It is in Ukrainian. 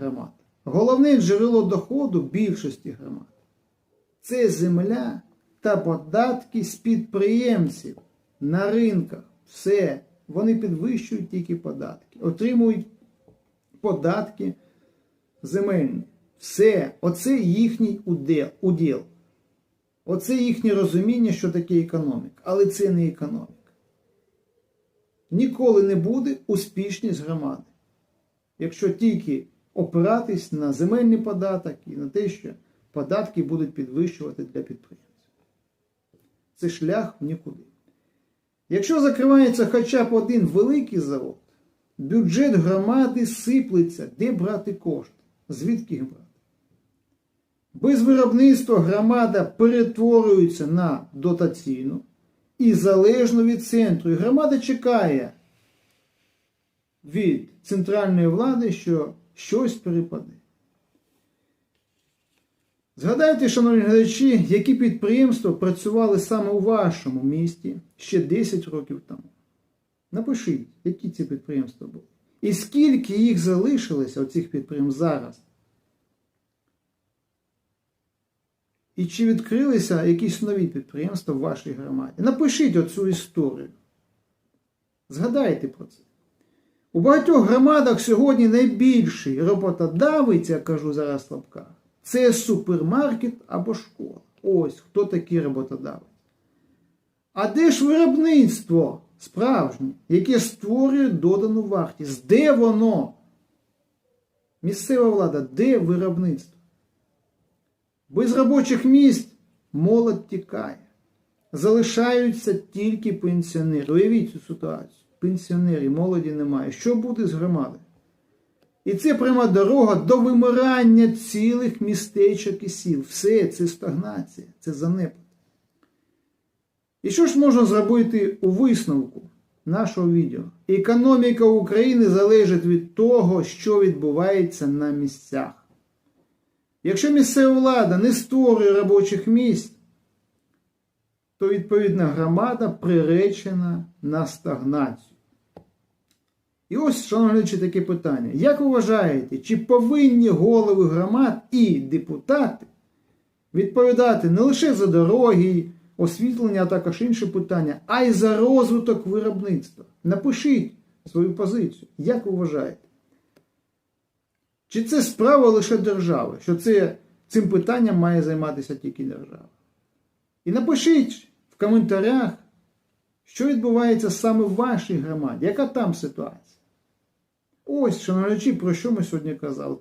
громад. Головне джерело доходу більшості громад це земля та податки з підприємців на ринках. Все. Вони підвищують тільки податки, отримують податки земельні. Все. Оце їхній уділ. Оце їхнє розуміння, що таке економіка. Але це не економіка. Ніколи не буде успішність громади, якщо тільки опиратись на земельний податок і на те, що податки будуть підвищувати для підприємців. Це шлях в нікуди. Якщо закривається хоча б один великий завод, бюджет громади сиплеться, де брати кошти, звідки їх брати. Без виробництва громада перетворюється на дотаційну і залежно від центру. І громада чекає від центральної влади, що щось перепаде. Згадайте, шановні глядачі, які підприємства працювали саме у вашому місті ще 10 років тому. Напишіть, які ці підприємства були. І скільки їх залишилося, оцих підприємств зараз. І чи відкрилися якісь нові підприємства в вашій громаді? Напишіть оцю історію. Згадайте про це. У багатьох громадах сьогодні найбільший роботодавець, я кажу зараз в це супермаркет або школа. Ось хто такий роботодавець. А де ж виробництво справжнє, яке створює додану вартість? Де воно? Місцева влада, де виробництво? Без робочих місць молодь тікає. Залишаються тільки пенсіонери. Уявіть цю ситуацію. Пенсіонерів, молоді немає. Що буде з громадою? І це пряма дорога до вимирання цілих містечок і сіл. Все це стагнація, це занепад. І що ж можна зробити у висновку нашого відео? Економіка України залежить від того, що відбувається на місцях. Якщо місцева влада не створює робочих місць, то відповідна громада приречена на стагнацію. І ось, шановні глядачі, таке питання. Як ви вважаєте, чи повинні голови громад і депутати відповідати не лише за дороги, освітлення, а також інші питання, а й за розвиток виробництва? Напишіть свою позицію. Як ви вважаєте? Чи це справа лише держави? Що це, цим питанням має займатися тільки держава? І напишіть в коментарях, що відбувається саме в вашій громаді, яка там ситуація? Ось, шановні, про що ми сьогодні казали.